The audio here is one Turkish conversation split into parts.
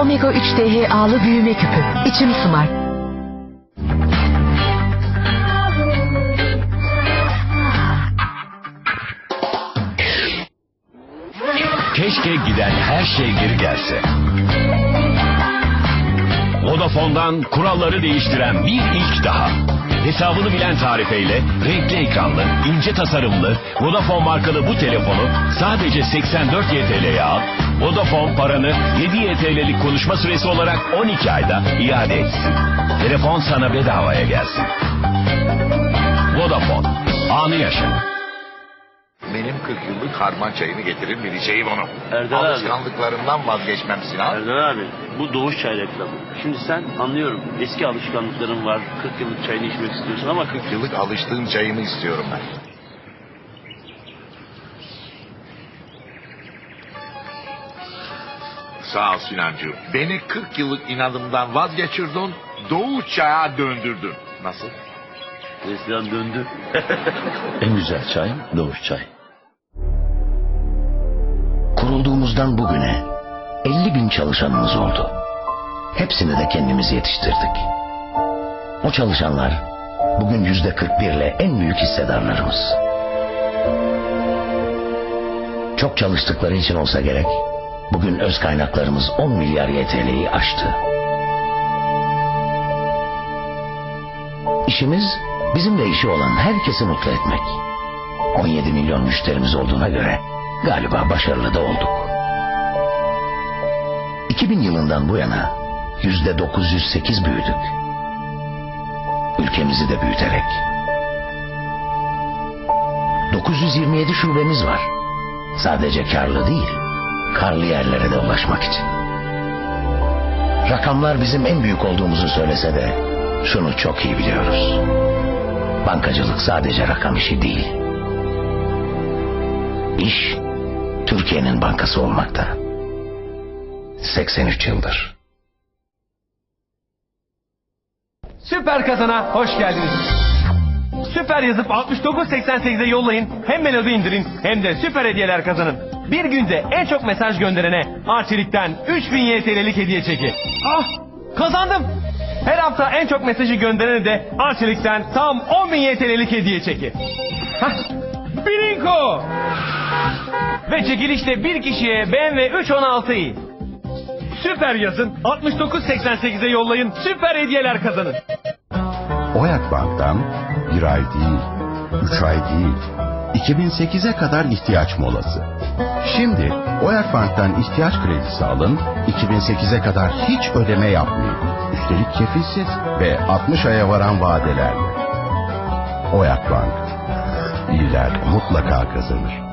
Omega 3 DHA'lı büyüme küpü. İçim ısımar. Keşke giden her şey geri gelse. Vodafone'dan kuralları değiştiren bir ilk daha. Hesabını bilen tarifeyle renkli ekranlı, ince tasarımlı Vodafone markalı bu telefonu sadece 84 YTL'ye al. Vodafone paranı 7 YTL'lik konuşma süresi olarak 12 ayda iade etsin. Telefon sana bedavaya gelsin. Vodafone. Anı yaşa. Benim 40 yıllık harman çayını getirir bileceğim onu. Erdal abi. Alışkanlıklarımdan vazgeçmem Sinan. Erdal abi bu doğuş çay reklamı. Şimdi sen anlıyorum eski alışkanlıkların var. 40 yıllık çayını içmek istiyorsun ama 40 Yıllık alıştığım çayımı istiyorum ben. Sağ ol Sinancığım. Beni 40 yıllık inadımdan vazgeçirdin, Doğu çaya döndürdün. Nasıl? Neslihan döndü. En güzel çay Doğuş Çay. Kurulduğumuzdan bugüne 50 bin çalışanımız oldu. Hepsini de kendimiz yetiştirdik. O çalışanlar bugün yüzde 41 ile en büyük hissedarlarımız. Çok çalıştıkları için olsa gerek bugün öz kaynaklarımız 10 milyar YTL'yi aştı. İşimiz bizimle işi olan herkesi mutlu etmek. 17 milyon müşterimiz olduğuna göre galiba başarılı da olduk. 2000 yılından bu yana yüzde 908 büyüdük. Ülkemizi de büyüterek. 927 şubemiz var. Sadece karlı değil, karlı yerlere de ulaşmak için. Rakamlar bizim en büyük olduğumuzu söylese de şunu çok iyi biliyoruz. Bankacılık sadece rakam işi değil. İş Türkiye'nin bankası olmakta. 83 yıldır. Süper Kazan'a hoş geldiniz. Süper yazıp 6988'e yollayın. Hem melodi indirin hem de süper hediyeler kazanın. Bir günde en çok mesaj gönderene Arçelik'ten 3000 YTL'lik hediye çeki. Ah kazandım. Her hafta en çok mesajı gönderene de Arçelik'ten tam 10.000 YTL'lik hediye çeki. Hah, Bingo! Ve çekilişte bir kişiye BMW 316'yı. Süper yazın 6988'e yollayın süper hediyeler kazanın. Oyak Bank'tan bir ay değil, üç ay değil, 2008'e kadar ihtiyaç molası. Şimdi Oyak Bank'tan ihtiyaç kredisi alın, 2008'e kadar hiç ödeme yapmayın. Üstelik kefilsiz ve 60 aya varan vadelerle. Oyak Bank. İyiler mutlaka kazanır.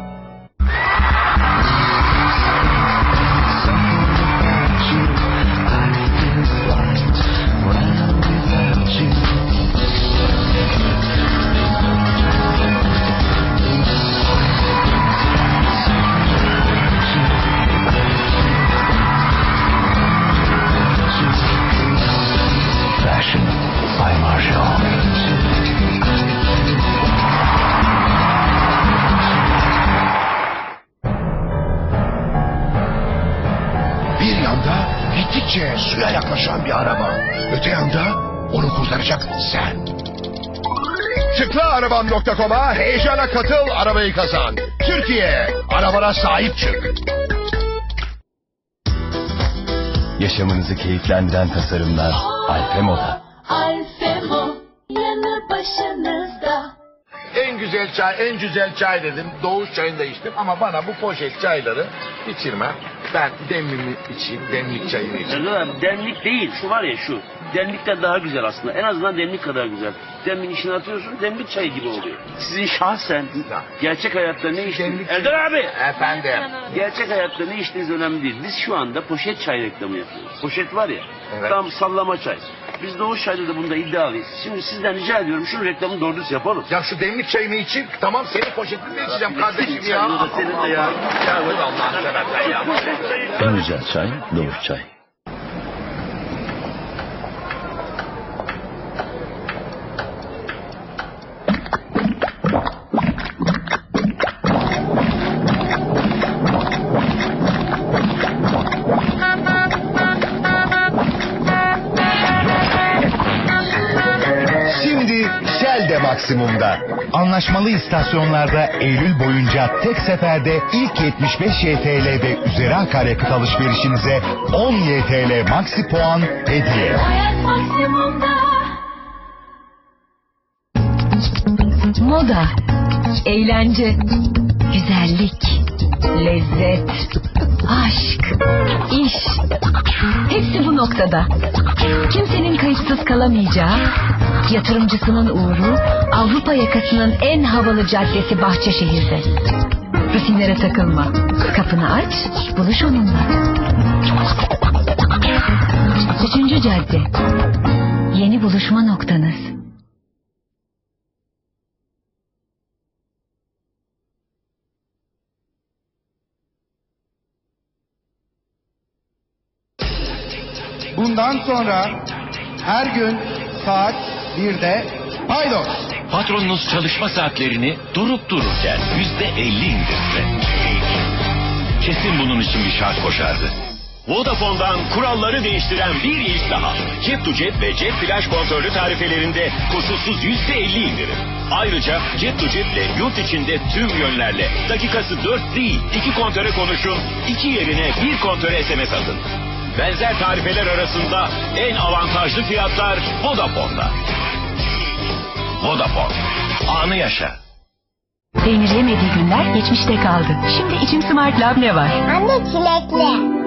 Yaklaşan bir araba. Öte yanda onu kurtaracak sen. Tıkla arabam.com'a heyecana katıl arabayı kazan. Türkiye arabana sahip çık. Yaşamınızı keyiflendiren tasarımlar Alfe Moda. Alfemo yanı başınızda. En güzel çay, en güzel çay dedim. Doğuş çayını da içtim ama bana bu poşet çayları içirmem. Ben demlimi içeyim, demlik çayını içeyim. Abi demlik değil şu var ya şu. Demlikten daha güzel aslında. En azından demlik kadar güzel. Demliğin içine atıyorsun demlik çayı gibi oluyor. Sizin şahsen gerçek hayatta ne içtiğiniz... Demlik- Erdal abi! Efendim. Gerçek hayatta ne içtiğiniz önemli değil. Biz şu anda poşet çay reklamı yapıyoruz. Poşet var ya. Evet. Tam sallama çay. Biz Doğuş Çay'da da bunda iddialıyız. Şimdi sizden rica ediyorum şunun reklamını doğru düz yapalım. Ya şu demlik çayını için tamam senin poşetini de içeceğim kardeşim ya. Çayını da senin de ya. Ya dur Allah'ını seversen ya. En güzel çay Doğuş Çay. Maksimumda. Anlaşmalı istasyonlarda Eylül boyunca tek seferde ilk 75 YTL ve üzeri akaryakıt alışverişinize 10 YTL maksi puan hediye. Hayat maksimumda. Moda, eğlence, güzellik, lezzet, aşk, iş. Hepsi bu noktada. Kimsenin kayıtsız kalamayacağı, yatırımcısının uğru, Avrupa yakasının en havalı caddesi Bahçeşehir'de. Rutinlere takılma. Kapını aç, buluş onunla. Üçüncü cadde. Yeni buluşma noktanız. Bundan sonra her gün saat 1'de Paydos. Patronunuz çalışma saatlerini durup dururken yüzde elli indirse. Kesin bunun için bir şart koşardı. Vodafone'dan kuralları değiştiren bir ilk daha. Cep to cep ve cep flash kontrolü tarifelerinde koşulsuz yüzde elli indirim. Ayrıca cep to ceple yurt içinde tüm yönlerle dakikası 4 değil 2 kontöre konuşun, 2 yerine bir kontöre SMS atın. Benzer tarifeler arasında en avantajlı fiyatlar Vodafone'da. Vodafone. Anı yaşa. Peynir yemediği günler geçmişte kaldı. Şimdi içim Smart Lab ne var? Anne çilekli.